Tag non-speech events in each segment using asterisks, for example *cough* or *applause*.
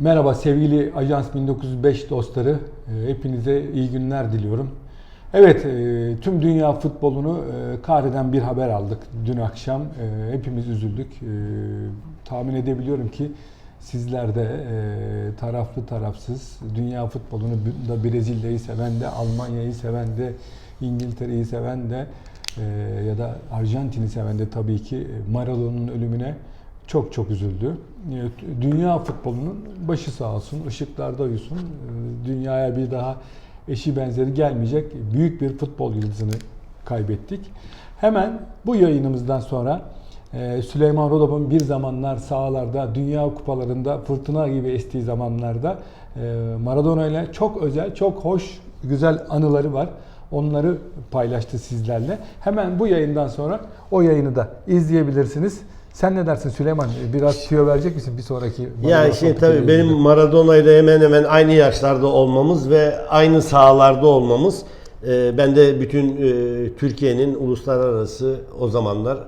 Merhaba sevgili Ajans 1905 dostları. Ee, Hepinize iyi günler diliyorum. Evet, e, tüm dünya futbolunu e, kahreden bir haber aldık dün akşam. E, Hepimiz üzüldük. Tahmin edebiliyorum ki sizler de taraflı tarafsız dünya futbolunu da Brezilya'yı seven de Almanya'yı seven de İngiltere'yi seven de ya da Arjantin'i seven de tabii ki Maradona'nın ölümüne çok çok üzüldü. Dünya futbolunun başı sağ olsun, ışıklarda uyusun. E, Dünyaya bir daha eşi benzeri gelmeyecek büyük bir futbol yıldızını kaybettik. Hemen bu yayınımızdan sonra e, Süleyman Rodop'un bir zamanlar sahalarda, dünya kupalarında fırtına gibi estiği zamanlarda e, Maradona ile çok özel, çok hoş, güzel anıları var. Onları paylaştı sizlerle. Hemen bu yayından sonra o yayını da izleyebilirsiniz. Sen ne dersin Süleyman? Biraz tüyo verecek misin bir sonraki? Maradona Yani şey sohbetiyle tabii benim? Maradona ile hemen hemen aynı yaşlarda olmamız ve aynı sahalarda olmamız e, ben de bütün e, Türkiye'nin uluslararası o zamanlar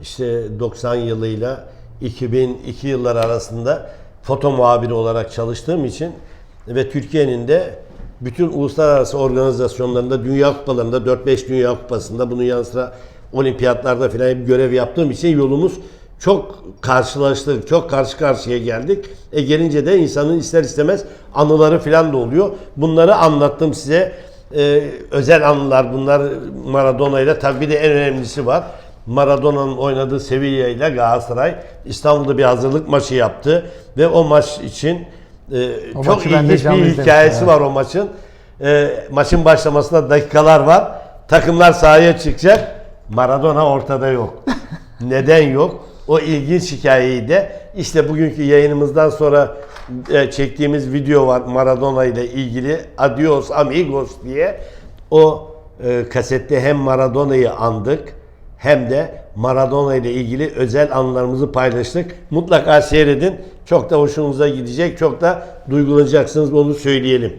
işte 90 yılıyla 2002 yılları arasında foto muhabiri olarak çalıştığım için ve Türkiye'nin de bütün uluslararası organizasyonlarında, dünya kupalarında, 4-5 dünya kupasında bunun yanı sıra olimpiyatlarda falan hep görev yaptığım için yolumuz çok karşılaştık, çok karşı karşıya geldik. E gelince de insanın ister istemez anıları falan da oluyor. Bunları anlattım size. E, özel anılar bunlar Maradona ile. Tabii bir de en önemlisi var. Maradona'nın oynadığı Sevilla ile Galatasaray İstanbul'da bir hazırlık maçı yaptı. Ve o maç için e, O çok ilginç bir hikayesi evet. var o maçın. E, maçın başlamasında dakikalar var. Takımlar sahaya çıkacak. Maradona ortada yok. *laughs* Neden yok? O ilginç hikayeyi de işte bugünkü yayınımızdan sonra e, çektiğimiz video var Maradona ile ilgili. Adios amigos diye. O e, kasette hem Maradona'yı andık hem de Maradona ile ilgili özel anılarımızı paylaştık. Mutlaka seyredin. Çok da hoşunuza gidecek. Çok da duygulanacaksınız onu söyleyelim.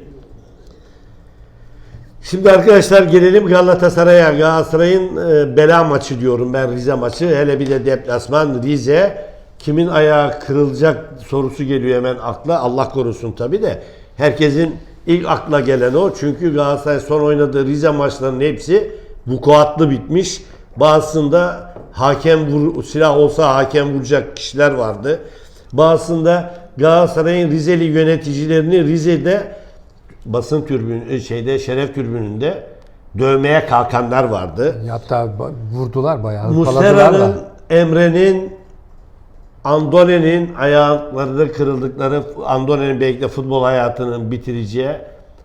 Şimdi arkadaşlar gelelim Galatasaray'a. Galatasaray'ın e, bela maçı diyorum ben Rize maçı. Hele bir de deplasman Rize. Kimin ayağı kırılacak sorusu geliyor hemen akla. Allah korusun tabi de. Herkesin ilk akla gelen o. Çünkü Galatasaray son oynadığı Rize maçlarının hepsi vukuatlı bitmiş. Bazısında hakem vur, silah olsa hakem vuracak kişiler vardı. Bazısında Galatasaray'ın Rizeli yöneticilerini Rize'de basın türbün şeyde şeref türbününde dövmeye kalkanlar vardı. Hatta vurdular bayağı. Muslera'nın. Emre'nin, Andone'nin ayakları kırıldıkları, Andone'nin belki de futbol hayatının bitireceği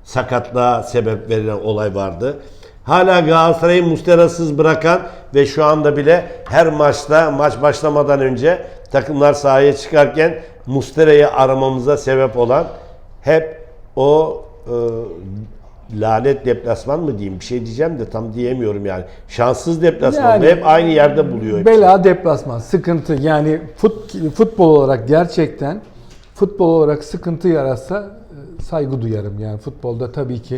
sakatlığa sebep verilen olay vardı. Hala Galatasaray'ı Mustera'sız bırakan ve şu anda bile her maçta maç başlamadan önce takımlar sahaya çıkarken Mustera'yı aramamıza sebep olan hep o e, lanet deplasman mı diyeyim bir şey diyeceğim de tam diyemiyorum yani. Şanssız deplasman Yani- hep aynı yerde buluyor. hepsi. Bela deplasman, sıkıntı. Yani fut, futbol olarak gerçekten futbol olarak sıkıntı yaratsa e, saygı duyarım. Yani futbolda tabii ki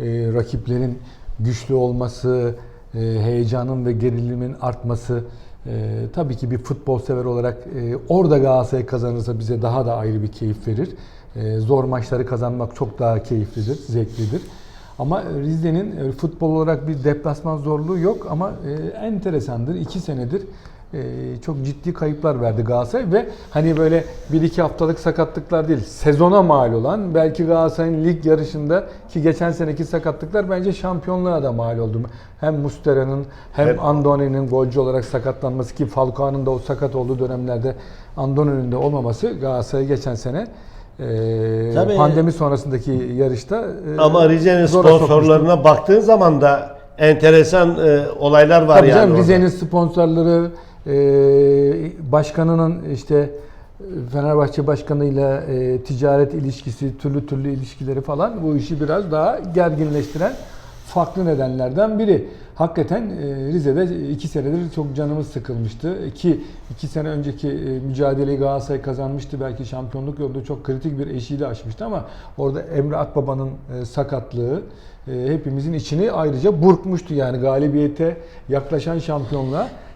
e, rakiplerin güçlü olması, e, heyecanın ve gerilimin artması e, tabii ki bir futbol sever olarak e, orada Galatasaray kazanırsa bize daha da ayrı bir keyif verir. E, zor maçları kazanmak çok daha keyiflidir, zevklidir. Ama Rize'nin e, futbol olarak bir deplasman zorluğu yok ama e, enteresandır. İki senedir e, çok ciddi kayıplar verdi Galatasaray ve hani böyle bir iki haftalık sakatlıklar değil, sezona mal olan belki Galatasaray'ın lig yarışında ki geçen seneki sakatlıklar bence şampiyonluğa da mal oldu. Hem Mustera'nın hem Hep- Andone'nin golcü olarak sakatlanması ki Falcao'nun da o sakat olduğu dönemlerde Andone'nin de olmaması Galatasaray geçen sene e, Tabii. pandemi sonrasındaki yarışta e, Ama Rize'nin zora sokmuştu. sponsorlarına baktığın zaman da enteresan e, olaylar var Tabii yani. canım. Rize'nin sponsorları, e, başkanının işte Fenerbahçe başkanıyla e, ticaret ilişkisi, türlü türlü ilişkileri falan bu işi biraz daha gerginleştiren farklı nedenlerden biri. Hakikaten e, Rize'de iki senedir çok canımız sıkılmıştı. Ki iki sene önceki e, mücadeleyi Galatasaray kazanmıştı. Belki şampiyonluk yolunda çok kritik bir eşiği aşmıştı ama orada Emre Akbaba'nın e, sakatlığı hepimizin içini ayrıca burkmuştu. Yani galibiyete yaklaşan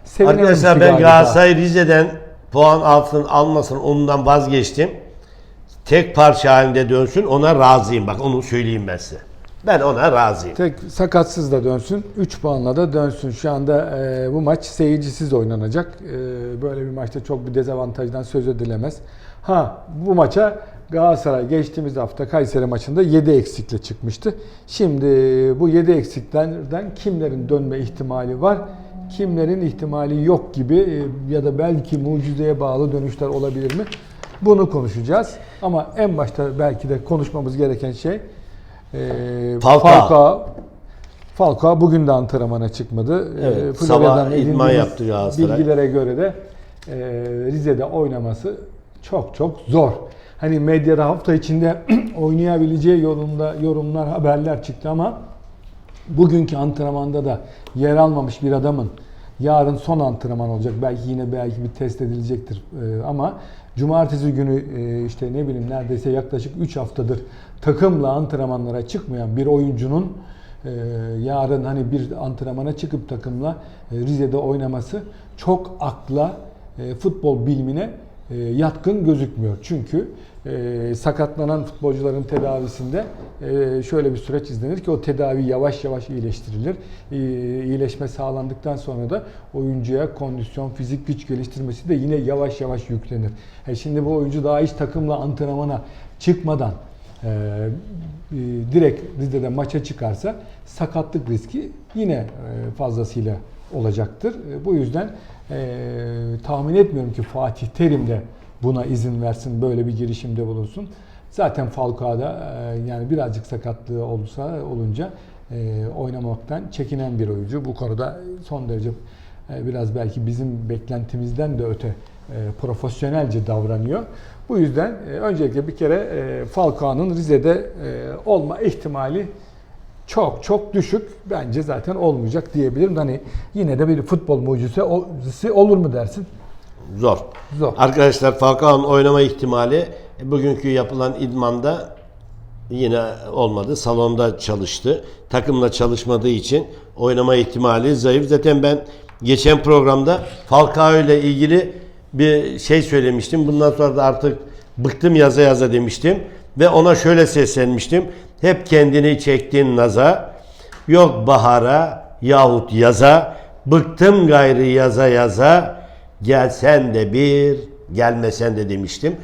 sevinememiştik Arkadaşlar ben. Galatasaray Rize'den puan altın almasın ondan vazgeçtim. tek parça halinde dönsün ona razıyım. Bak onu söyleyeyim ben size. Ben ona razıyım. Tek sakatsız da dönsün, 3 puanla da dönsün. Şu anda e, bu maç seyircisiz oynanacak. E, böyle bir maçta çok bir dezavantajdan söz edilemez. Ha bu maça Galatasaray geçtiğimiz hafta Kayseri maçında 7 eksikle çıkmıştı. Şimdi bu 7 eksiklerden kimlerin dönme ihtimali var? Kimlerin ihtimali yok gibi e, ya da belki mucizeye bağlı dönüşler olabilir mi? Bunu konuşacağız. Ama en başta belki de konuşmamız gereken şey e, Falcao. Falcao. Falcao bugün de antrenmana çıkmadı. Evet, Ee, sabah Florya'dan idman yaptı Galatasaray. Bilgilere göre de e, Rize'de oynaması çok çok zor. Hani medyada hafta içinde *clears throat* oynayabileceği yolunda yorumlar, haberler çıktı ama bugünkü antrenmanda da yer almamış bir adamın yarın son antrenman olacak. Belki yine belki bir test edilecektir. Ee, ama cumartesi günü e, işte ne bileyim neredeyse yaklaşık 3 haftadır takımla antrenmanlara çıkmayan bir oyuncunun e, yarın hani bir antrenmana çıkıp takımla e, Rize'de oynaması çok akla e, futbol bilimine e, yatkın gözükmüyor. Çünkü e, sakatlanan futbolcuların tedavisinde e, şöyle bir süreç izlenir ki o tedavi yavaş yavaş iyileştirilir. E, iyileşme sağlandıktan sonra da oyuncuya kondisyon, fizik güç geliştirmesi de yine yavaş yavaş yüklenir. E, şimdi bu oyuncu daha hiç takımla antrenmana çıkmadan direkt Rize'de maça çıkarsa sakatlık riski yine e, fazlasıyla olacaktır. E, Bu yüzden e, tahmin etmiyorum ki Fatih Terim de buna izin versin, böyle bir girişimde bulunsun. Zaten Falcao'da e, yani birazcık sakatlığı olursa olunca e, oynamaktan çekinen bir oyuncu. Bu konuda son derece e, biraz belki bizim beklentimizden de öte e, profesyonelce davranıyor. Bu yüzden e, öncelikle bir kere e, Falcao'nun Rize'de e, olma ihtimali çok çok düşük. Bence zaten olmayacak diyebilirim. Hani yine de bir futbol mucizesi olur mu dersin? Zor. Zor. Arkadaşlar Falcao'nun oynama ihtimali e, bugünkü yapılan idmanda yine olmadı. Salonda çalıştı. Takımla çalışmadığı için oynama ihtimali zayıf. Zaten ben geçen programda Falcao ile ilgili bir şey söylemiştim. Bundan sonra da artık bıktım yaza yaza demiştim. Ve ona şöyle seslenmiştim. Hep kendini çektin naza. Yok bahara yahut yaza. Bıktım gayrı yaza yaza. Gelsen de bir, gelmesen de demiştim.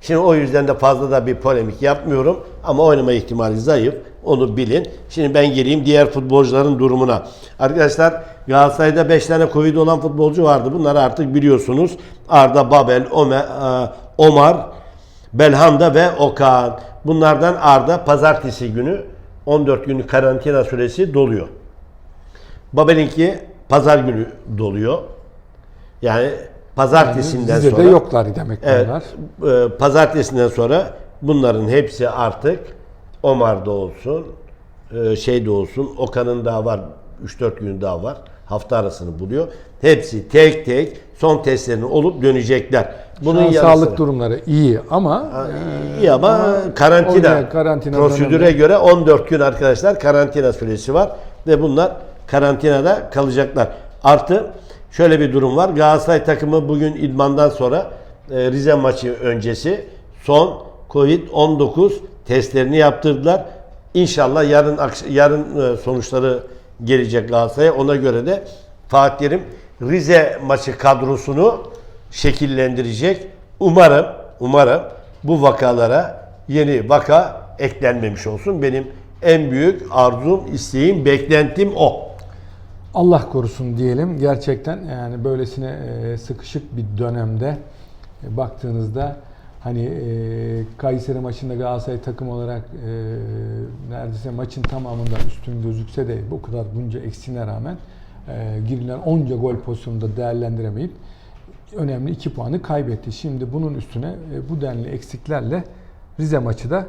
Şimdi o yüzden de fazla da bir polemik yapmıyorum ama oynama ihtimali zayıf. Onu bilin. Şimdi ben geleyim diğer futbolcuların durumuna. Arkadaşlar Galatasaray'da 5 tane Covid olan futbolcu vardı. Bunları artık biliyorsunuz. Arda, Babel, e, Omar, Belhanda ve Okan. Bunlardan Arda pazartesi günü 14 günlük karantina süresi doluyor. Babel'inki pazar günü doluyor. Yani pazartesinden Rize'de sonra yoklar demek Evet, bunlar. e, pazartesinden sonra bunların hepsi artık Omar'da olsun, e, şeyde olsun, Okan'ın daha var, 3-4 gün daha var. Hafta arasını buluyor. Hepsi tek tek son testlerini olup dönecekler. Bunun Bunun yanı sağlık durumları iyi ama e, İyi ama karantina, oraya karantina prosedüre döneminde- göre 14 gün arkadaşlar karantina süresi var ve bunlar karantinada kalacaklar. Artı şöyle bir durum var. Galatasaray takımı bugün idmandan sonra e, Rize maçı öncesi son Covid-19 testlerini yaptırdılar. İnşallah yarın yarın e, sonuçları gelecek Galatasaray'a. Ona göre de Fatih Terim Rize maçı kadrosunu şekillendirecek. Umarım, umarım bu vakalara yeni vaka eklenmemiş olsun. Benim en büyük arzum, isteğim, beklentim o. Allah korusun diyelim. Gerçekten yani böylesine e, sıkışık bir dönemde e, baktığınızda hani e, Kayseri maçında Galatasaray takım olarak e, neredeyse maçın tamamında üstün gözükse de bu kadar bunca eksiğine rağmen e, girilen onca gol pozisyonunda değerlendiremeyip önemli iki puanı kaybetti. Şimdi bunun üstüne e, bu denli eksiklerle Rize maçı da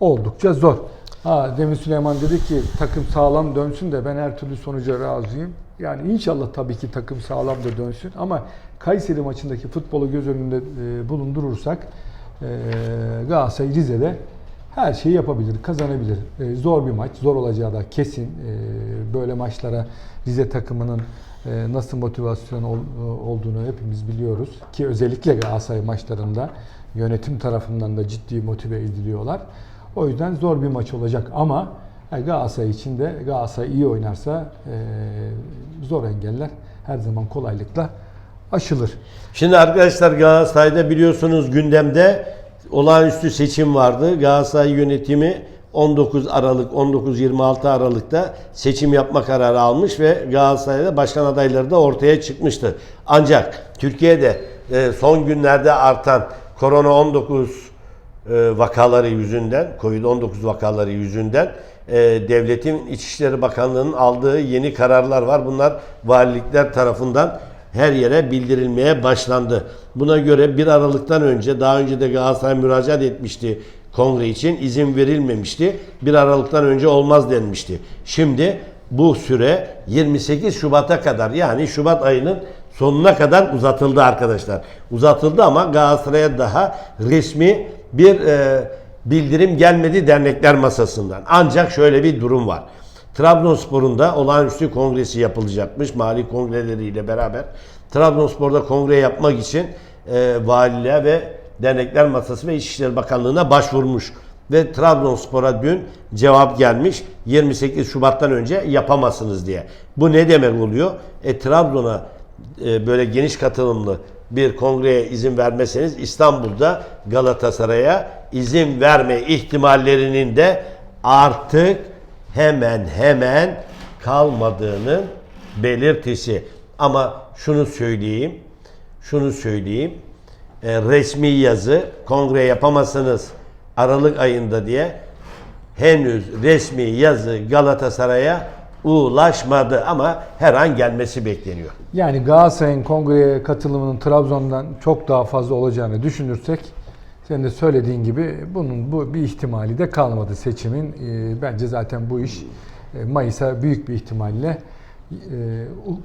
oldukça zor. Ha, Demir Süleyman dedi ki takım sağlam dönsün de ben her türlü sonuca razıyım. Yani inşallah tabii ki takım sağlam da dönsün ama Kayseri maçındaki futbolu göz önünde e, bulundurursak e, Galatasaray Rize'de her şeyi yapabilir, kazanabilir. E, zor bir maç, zor olacağı da kesin. E, böyle maçlara Rize takımının e, nasıl motivasyon ol- olduğunu hepimiz biliyoruz. Ki özellikle Galatasaray maçlarında Yönetim tarafından da ciddi motive ediliyorlar. O yüzden zor bir maç olacak ama e, Galatasaray için de Galatasaray iyi oynarsa e, zor engeller her zaman kolaylıkla aşılır. Şimdi arkadaşlar Galatasaray'da biliyorsunuz gündemde olağanüstü seçim vardı. Galatasaray yönetimi 19 Aralık 19-26 Aralık'ta seçim yapma kararı almış ve Galatasaray'da başkan adayları da ortaya çıkmıştı. Ancak Türkiye'de e, son günlerde artan korona 19 e, vakaları yüzünden, Covid-19 vakaları yüzünden e, devletin İçişleri Bakanlığı'nın aldığı yeni kararlar var. Bunlar valilikler tarafından her yere bildirilmeye başlandı. Buna göre 1 Aralık'tan önce daha önce de Galatasaray müracaat etmişti kongre için izin verilmemişti. 1 Aralık'tan önce olmaz denmişti. Şimdi bu süre 28 Şubat'a kadar yani Şubat ayının sonuna kadar uzatıldı arkadaşlar. Uzatıldı ama Galatasaray'a daha resmi bir e, bildirim gelmedi dernekler masasından. Ancak şöyle bir durum var. Trabzonspor'un da olağanüstü kongresi yapılacakmış mali kongreleriyle beraber. Trabzonspor'da kongre yapmak için e, valiliğe ve dernekler masası ve İçişleri Bakanlığı'na başvurmuş. Ve Trabzonspor'a dün cevap gelmiş 28 Şubat'tan önce yapamazsınız diye. Bu ne demek oluyor? E Trabzon'a e, böyle geniş katılımlı bir kongreye izin vermeseniz İstanbul'da Galatasaray'a izin verme ihtimallerinin de artık hemen hemen kalmadığının belirtisi. Ama şunu söyleyeyim, şunu söyleyeyim. E, resmi yazı kongre yapamazsınız Aralık ayında diye henüz resmi yazı Galatasaray'a ulaşmadı ama her an gelmesi bekleniyor. Yani Galatasaray'ın kongreye katılımının Trabzon'dan çok daha fazla olacağını düşünürsek senin de söylediğin gibi bunun bu bir ihtimali de kalmadı seçimin. Ee, bence zaten bu iş e, Mayıs'a büyük bir ihtimalle e,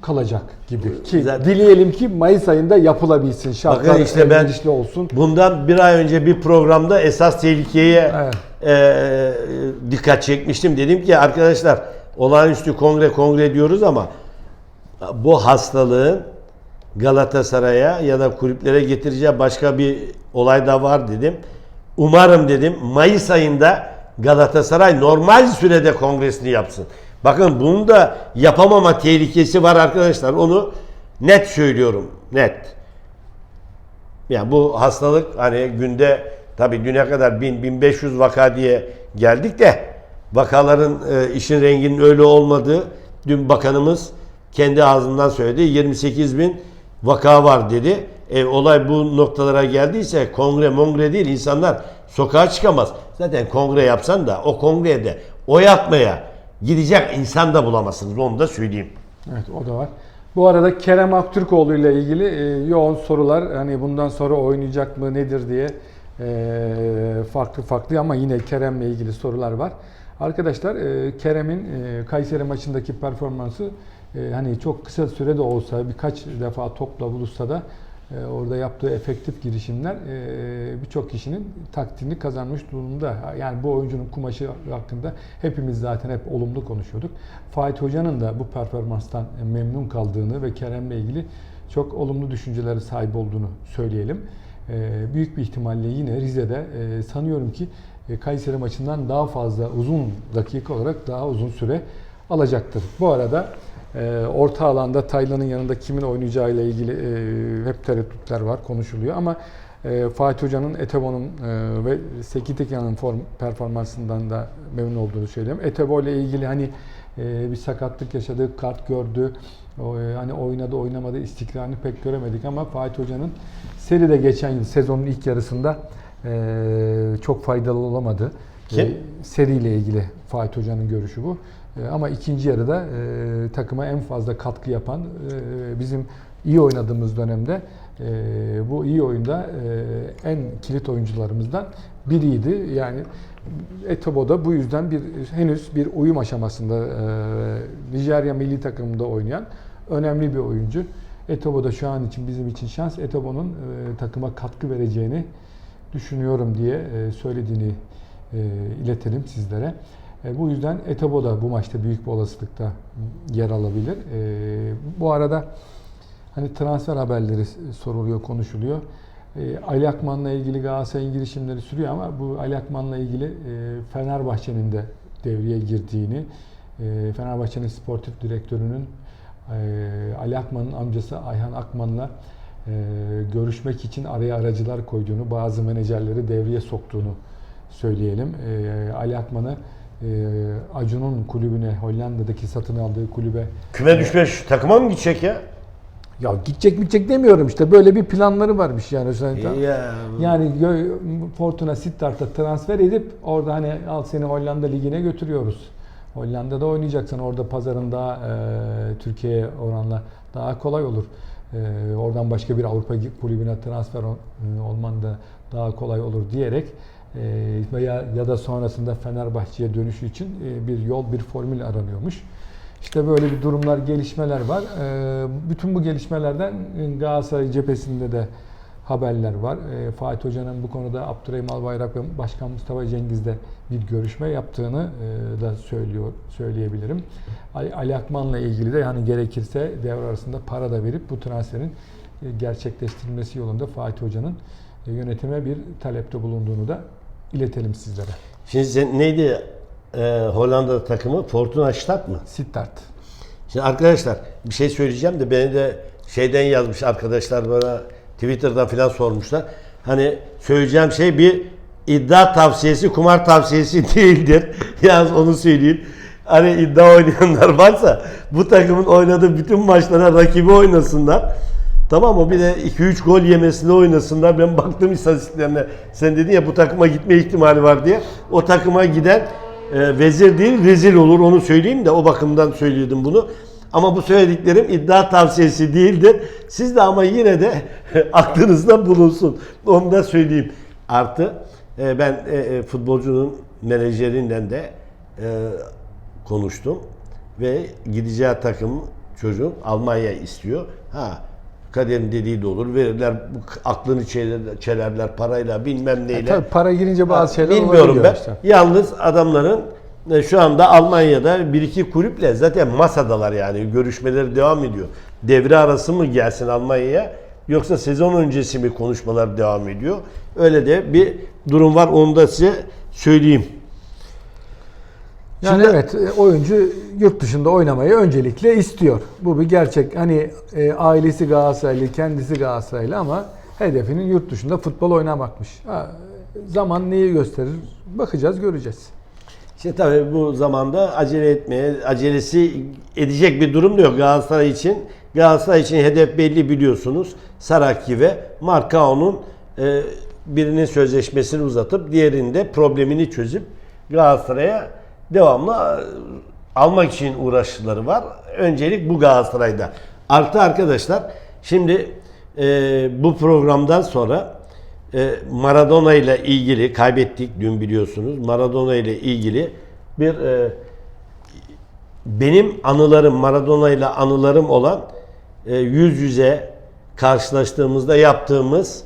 kalacak gibi. Ki Zaten- dileyelim ki Mayıs ayında yapılabilsin. Şartlar Bakın işte ben- olsun. Bundan bir ay önce bir programda esas tehlikeye Evet. e, dikkat çekmiştim. Dedim ki arkadaşlar olağanüstü kongre kongre diyoruz ama bu hastalığın Galatasaray'a ya da kulüplere getireceği başka bir olay da var dedim. Umarım dedim Mayıs ayında Galatasaray normal sürede kongresini yapsın. Bakın bunun da yapamama tehlikesi var arkadaşlar. Onu net söylüyorum. Net. Yani bu hastalık hani günde tabii düne kadar 1000-1500 vaka diye geldik de vakaların e, işin renginin öyle olmadığı dün bakanımız kendi ağzından söyledi. 28 bin vaka var dedi. E, olay bu noktalara geldiyse kongre mongre değil insanlar sokağa çıkamaz. Zaten kongre yapsan da o kongrede oy atmaya gidecek insan da bulamazsınız onu da söyleyeyim. Evet o da var. Bu arada Kerem Aktürkoğlu ile ilgili e, yoğun sorular hani bundan sonra oynayacak mı nedir diye e, farklı farklı ama yine Kerem'le ilgili sorular var. Arkadaşlar e, Kerem'in e, Kayseri maçındaki performansı e, hani çok kısa sürede olsa birkaç defa topla buluşsa da e, orada yaptığı efektif girişimler e, birçok kişinin takdirini kazanmış durumda. Yani bu oyuncunun kumaşı hakkında hepimiz zaten hep olumlu konuşuyorduk. Fatih Hoca'nın da bu performanstan memnun kaldığını ve Kerem'le ilgili çok olumlu düşüncelere sahip olduğunu söyleyelim. E, Büyük bir ihtimalle yine Rize'de sanıyorum ki Kayseri maçından daha fazla uzun dakika olarak daha uzun süre alacaktır. Bu arada e, orta alanda Taylan'ın yanında kimin oynayacağı ile ilgili e, hep tereddütler var, konuşuluyor ama e, Fatih Hoca'nın Etebo'nun e, ve Seki Tekin'in form performansından da memnun olduğunu söylüyorum. Etebo ile ilgili hani e, bir sakatlık yaşadı, kart gördü. O, e, hani oynadı, oynamadı istikrarını pek göremedik ama Fatih Hoca'nın seride geçen yıl sezonun ilk yarısında e, çok faydalı olamadı. Kim? E, seriyle ilgili Fatih Hoca'nın görüşü bu. E, Ama ikinci yarıda e, takıma en fazla katkı yapan e, bizim iyi oynadığımız dönemde e, bu iyi oyunda e, en kilit oyuncularımızdan biriydi. Yani Etobo da bu yüzden bir henüz bir uyum aşamasında e, Nijerya milli takımında oynayan önemli bir oyuncu. Etobo da şu an için bizim için şans. Etobo'nun e, takıma katkı vereceğini düşünüyorum diye e, söylediğini e, iletelim sizlere. E, bu yüzden Etebo da bu maçta büyük bir olasılıkta yer alabilir. E, bu arada hani transfer haberleri soruluyor, konuşuluyor. E, Ali Akman'la ilgili Galatasaray'ın girişimleri sürüyor ama bu Ali Akman'la ilgili e, Fenerbahçe'nin de devreye girdiğini, e, Fenerbahçe'nin sportif direktörünün e, Ali Akman'ın amcası Ayhan Akman'la e, görüşmek için araya aracılar koyduğunu, bazı menajerleri devreye soktuğunu söyleyelim. E, Ali Akman'ı Acun'un kulübüne, Hollanda'daki satın aldığı kulübe Küme düşmüş takıma mı gidecek ya? ya gidecek gidecek demiyorum işte böyle bir planları varmış yani. Ya, Yani Gö- Fortuna Sittard'a transfer edip orada hani al seni Hollanda Ligi'ne götürüyoruz. Hollanda'da oynayacaksan orada pazarın daha e, Türkiye'ye oranla daha kolay olur. E, oradan başka bir Avrupa kulübüne transfer ol- e, olman da daha kolay olur diyerek e, veya ya da sonrasında Fenerbahçe'ye dönüşü için e, bir yol, bir formül aranıyormuş. İşte böyle bir durumlar, gelişmeler var. E, bütün bu gelişmelerden Galatasaray cephesinde de haberler var. E, Fatih Hoca'nın bu konuda Abdurrahim Albayrak ve Başkan Mustafa Cengiz'le bir görüşme yaptığını e, da söylüyor söyleyebilirim. Ali, Akman'la ilgili de yani gerekirse devre arasında para da verip bu transferin e, gerçekleştirilmesi yolunda Fatih Hoca'nın yönetime bir talepte bulunduğunu da iletelim sizlere. Şimdi sen neydi e, Hollanda takımı? Fortuna Stad mı? Sittard. Şimdi arkadaşlar bir şey söyleyeceğim de beni de şeyden yazmış arkadaşlar bana Twitter'dan falan sormuşlar. Hani söyleyeceğim şey bir iddia tavsiyesi, kumar tavsiyesi *laughs* değildir. Yalnız onu söyleyeyim. Hani iddia oynayanlar varsa bu takımın oynadığı bütün maçlara rakibi oynasınlar. Tamam mı? Bir de 2-3 gol yemesine oynasınlar. Ben baktım istatistiklerine. Sen dedin ya bu takıma gitme ihtimali var diye. O takıma giden e, vezir değil rezil olur onu söyleyeyim de o bakımdan söyledim bunu. Ama bu söylediklerim iddia tavsiyesi değildir. Siz de ama yine de *laughs* aklınızda bulunsun. Onu da söyleyeyim. Artı e, ben e, e, futbolcunun menajerinden de e, konuştum ve gideceği takım çocuğun Almanya istiyor. Ha Kader'in dediği de olur. Verirler aklını çeler- çelerler parayla bilmem neyle. E, Tabii para girince bazı şeyler Bilmiyorum ben. işte. Yalnız adamların e, şu anda Almanya'da bir iki kulüple zaten masadalar yani görüşmeleri devam ediyor. Devre arası mı gelsin Almanya'ya yoksa sezon öncesi mi konuşmalar devam ediyor? Öyle de bir durum var onu da size söyleyeyim. Yani Şimdi- evet e, oyuncu yurt dışında oynamayı öncelikle istiyor. Bu bir gerçek. Hani e, ailesi Galatasaraylı, kendisi Galatasaraylı ama hedefinin yurt dışında futbol oynamakmış. Ha, zaman neyi gösterir? Bakacağız, göreceğiz. İşte tabii bu zamanda acele etmeye, acelesi edecek bir durum da yok Galatasaray için. Galatasaray için hedef belli biliyorsunuz. Saraki ve Markao'nun e, birinin sözleşmesini uzatıp diğerinde problemini çözüp Galatasaray'a devamlı e, almak için uğraşları var. Öncelik bu Galatasaray'da. Artı arkadaşlar şimdi e, bu programdan sonra e, Maradona ile ilgili kaybettik dün biliyorsunuz. Maradona ile ilgili bir e, benim anılarım Maradona ile anılarım olan e, yüz yüze karşılaştığımızda yaptığımız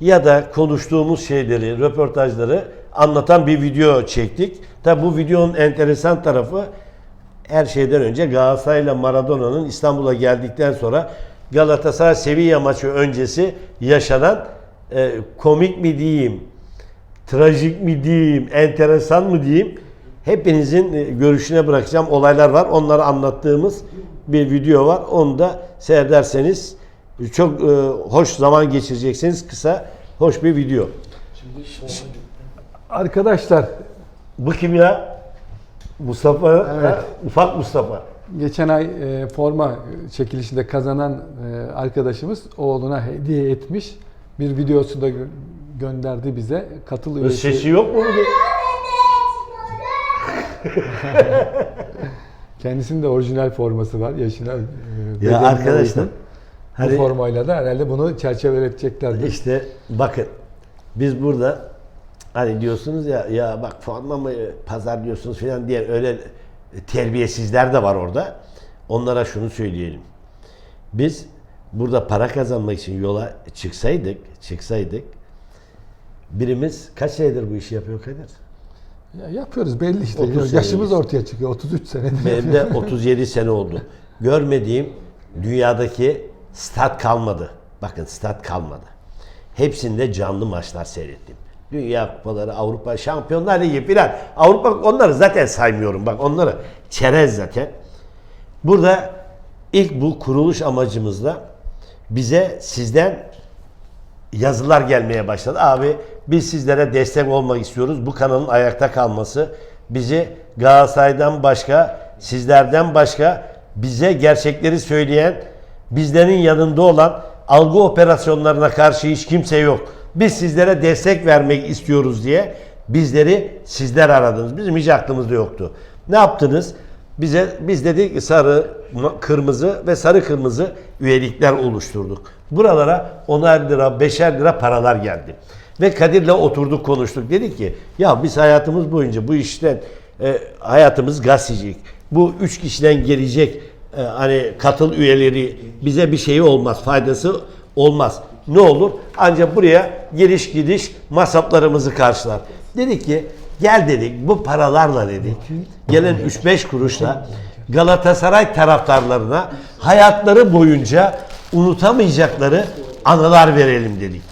ya da konuştuğumuz şeyleri, röportajları anlatan bir video çektik. Tabi bu videonun enteresan tarafı her şeyden önce Galatasaray ile Maradona'nın İstanbul'a geldikten sonra Galatasaray Sevilla maçı öncesi yaşanan e, komik mi diyeyim, trajik mi diyeyim, enteresan mı diyeyim hepinizin e, görüşüne bırakacağım olaylar var. Onları anlattığımız bir video var. Onu da seyrederseniz çok e, hoş zaman geçireceksiniz. Kısa, hoş bir video. Arkadaşlar Bu kim ya? Mustafa, Evet. ufak Mustafa. geçen ay e, forma çekilişinde kazanan e, arkadaşımız oğluna hediye etmiş. Bir videosu da gö- gönderdi bize. Katıl üyesi. Sesi yok mu? *laughs* Kendisinin de orijinal forması var. Yaşına e, Ya arkadaşlar, uygun. Bu hani formayla da herhalde bunu çerçeveleteceklerdir. işte bakın biz burada hani diyorsunuz ya ya bak forma mı pazar diyorsunuz falan diye öyle terbiyesizler de var orada. Onlara şunu söyleyelim. Biz burada para kazanmak için yola çıksaydık, çıksaydık birimiz kaç senedir bu işi yapıyor Kadir? Ya yapıyoruz belli işte. 30 seneyiz. Yaşımız ortaya çıkıyor. 33 senedir. Benim de 37 sene oldu. Görmediğim dünyadaki stat kalmadı. Bakın stat kalmadı. Hepsinde canlı maçlar seyrettim. Dünya kupaları, Avrupa Şampiyonlar Ligi filan. Avrupa onları zaten saymıyorum. Bak onları çerez zaten. Burada ilk bu kuruluş amacımızda bize sizden yazılar gelmeye başladı. Abi biz sizlere destek olmak istiyoruz. Bu kanalın ayakta kalması bizi Galatasaray'dan başka, sizlerden başka bize gerçekleri söyleyen, bizlerin yanında olan algı operasyonlarına karşı hiç kimse yok. Biz sizlere destek vermek istiyoruz diye bizleri sizler aradınız. Bizim hiç aklımızda yoktu. Ne yaptınız? Bize biz dedik ki sarı, kırmızı ve sarı kırmızı üyelikler oluşturduk. Buralara 10'ar lira, 5'er lira paralar geldi. Ve Kadir'le oturduk konuştuk. Dedik ki ya biz hayatımız boyunca bu işten e, hayatımız gazetecilik. Bu üç kişiden gelecek e, hani katıl üyeleri bize bir şey olmaz, faydası olmaz. Ne olur? Ancak buraya geliş gidiş masraflarımızı karşılar. Dedik ki gel dedik bu paralarla dedik. Gelen 3-5 kuruşla Galatasaray taraftarlarına hayatları boyunca unutamayacakları anılar verelim dedik.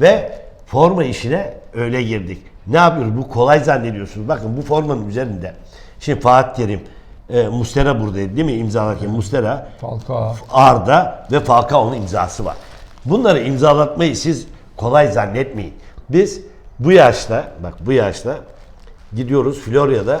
Ve forma işine öyle girdik. Ne yapıyoruz? Bu kolay zannediyorsunuz. Bakın bu formanın üzerinde. Şimdi Fatih Terim, e, Mustera buradaydı değil mi imzalarken? Mustera, Falcao. Arda ve Falcao'nun imzası var. Bunları imzalatmayı siz kolay zannetmeyin. Biz bu yaşta, bak bu yaşta gidiyoruz Florya'da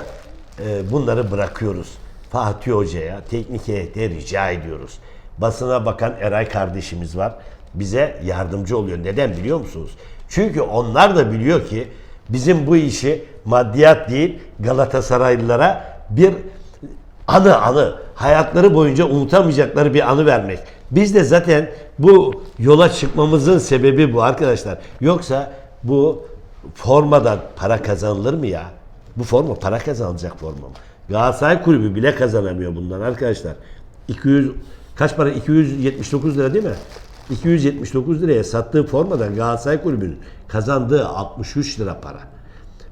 e, bunları bırakıyoruz. Fatih Hoca'ya, teknik heyete rica ediyoruz. Basına bakan Eray kardeşimiz var. Bize yardımcı oluyor. Neden biliyor musunuz? Çünkü onlar da biliyor ki bizim bu işi maddiyat değil Galatasaraylılara bir anı anı hayatları boyunca unutamayacakları bir anı vermek. Biz de zaten bu yola çıkmamızın sebebi bu arkadaşlar. Yoksa bu formadan para kazanılır mı ya? Bu forma para kazanılacak forma mı? Galatasaray kulübü bile kazanamıyor bundan arkadaşlar. 200 kaç para? 279 lira değil mi? 279 liraya sattığı formadan Galatasaray kulübünün kazandığı 63 lira para.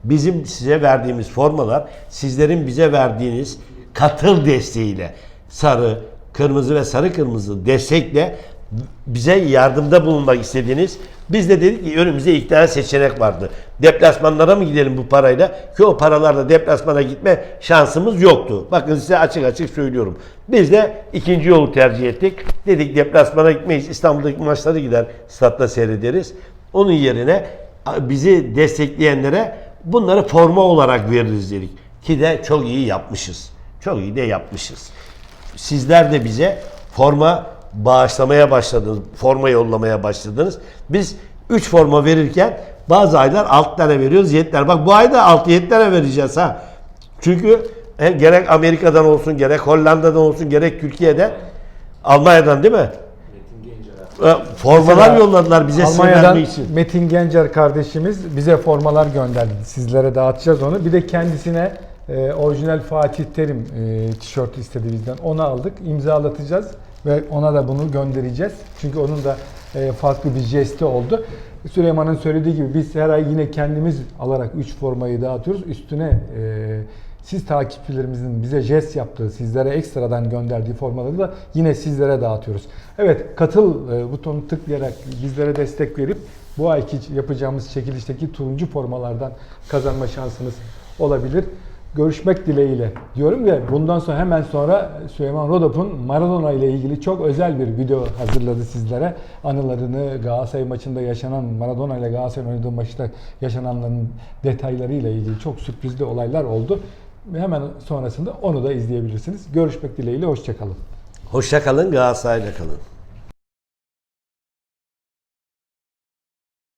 Bizim size verdiğimiz formalar sizlerin bize verdiğiniz katıl desteğiyle sarı, kırmızı ve sarı kırmızı destekle bize yardımda bulunmak istediğiniz biz de dedik ki önümüzde iki tane seçenek vardı. Deplasmanlara mı gidelim bu parayla? Ki o paralarla deplasmana gitme şansımız yoktu. Bakın size açık açık söylüyorum. Biz de ikinci yolu tercih ettik. Dedik deplasmana gitmeyiz. İstanbul'daki maçları gider statta seyrederiz. Onun yerine bizi destekleyenlere bunları forma olarak veririz dedik. Ki de çok iyi yapmışız. Çok iyi de yapmışız. Sizler de bize forma bağışlamaya başladınız, forma yollamaya başladınız. Biz 3 forma verirken bazı aylar 6 tane veriyoruz, 7 tane. Bak bu ayda 6-7 tane vereceğiz ha. Çünkü gerek Amerika'dan olsun, gerek Hollanda'dan olsun, gerek Türkiye'den, Almanya'dan değil mi? E, Formalar Mesela yolladılar bize Almanya'dan için. Metin Gencer kardeşimiz bize formalar gönderdi. Sizlere dağıtacağız onu. Bir de kendisine e, orijinal Fatih Terim e, tişört istedi bizden. Onu aldık. imzalatacağız ve ona da bunu göndereceğiz. Çünkü onun da e, farklı bir jesti oldu. Süleyman'ın söylediği gibi biz her ay yine kendimiz alarak 3 formayı dağıtıyoruz. Üstüne e, siz takipçilerimizin bize jest yaptığı, sizlere ekstradan gönderdiği formaları da yine sizlere dağıtıyoruz. Evet, katıl e, butonunu tıklayarak bizlere destek verip bu ayki yapacağımız çekilişteki turuncu formalardan kazanma şansınız olabilir. Görüşmek dileğiyle diyorum ve bundan sonra hemen sonra Süleyman Rodop'un Maradona ile ilgili çok özel bir video hazırladı sizlere. Anılarını Galatasaray maçında yaşanan Maradona ile Galatasaray oynadığı maçta yaşananların detaylarıyla ilgili çok sürprizli olaylar oldu. Hemen sonrasında onu da izleyebilirsiniz. Görüşmek dileğiyle hoşçakalın. Hoşça kalın, Galatasaray'la kalın.